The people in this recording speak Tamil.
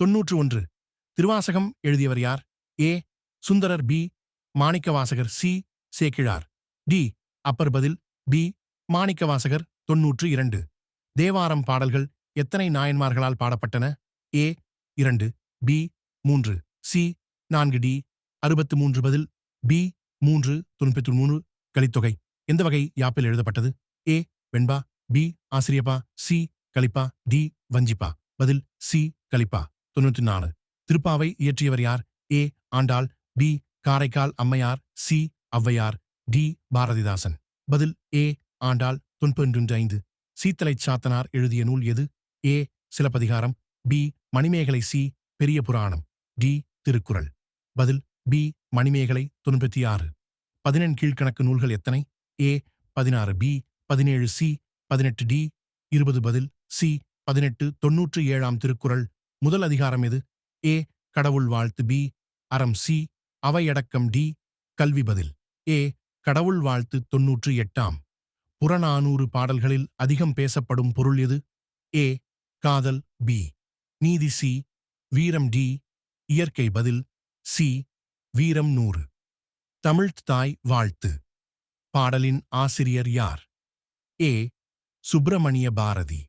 தொன்னூற்று ஒன்று. திருவாசகம் எழுதியவர் யார்? A. Sundarar B. Manikkavasagar C. Sekkizhar. D. Appar பதில் பி. மாணிக்கவாசகர் தொன்னூற்று இரண்டு. தேவாரம் பாடல்கள் எத்தனை நாயன்மார்களால் பாடப்பட்டன? ஏ. இரண்டு. பி. மூன்று. சி. நான்கு டி. அறுபத்து மூன்று பதில் பி. மூன்று. தொண்ணூற்றி மூணு கலித்தொகை. எந்த வகை யாப்பில் எழுதப்பட்டது? ஏ. வெண்பா. பி. ஆசிரியப்பா. சி. கலிப்பா. டி. வஞ்சிப்பா. பதில் சி. கலிப்பா. தொன்னூத்தி நாலு. திருப்பாவை இயற்றியவர் யார்? ஏ. ஆண்டாள் பி. காரைக்கால் அம்மையார் சி. ஔவையார் டி. பாரதிதாசன். பதில் ஏ. ஆண்டாள் தொன்பொன்று ஐந்து. சீத்தலை சாத்தனார் எழுதிய நூல் எது? A. Silappatikaram B. Manimekalai C. Periya Puranam D. Thirukkural. பதில் பி. மணிமேகலை தொன்பத்தி ஆறு. பதினெண் கீழ்கணக்கு நூல்கள் எத்தனை? ஏ. பதினாறு பி. பதினேழு சி. பதினெட்டு டி. இருபது பதில் சி. பதினெட்டு தொன்னூற்று ஏழாம் திருக்குறள். முதல் அதிகாரம் எது? ஏ கடவுள் வாழ்த்து பி அறம் சி அவையடக்கம் டி கல்வி பதில். ஏ கடவுள் வாழ்த்து தொன்னூற்று எட்டாம். புறநானூறு பாடல்களில் அதிகம் பேசப்படும் பொருள் எது? ஏ காதல் பி நீதி சி வீரம் டி இயற்கை பதில் சி வீரம் நூறு. தமிழ்த் தாய் வாழ்த்து. பாடலின் ஆசிரியர் யார்? ஏ சுப்பிரமணிய பாரதி.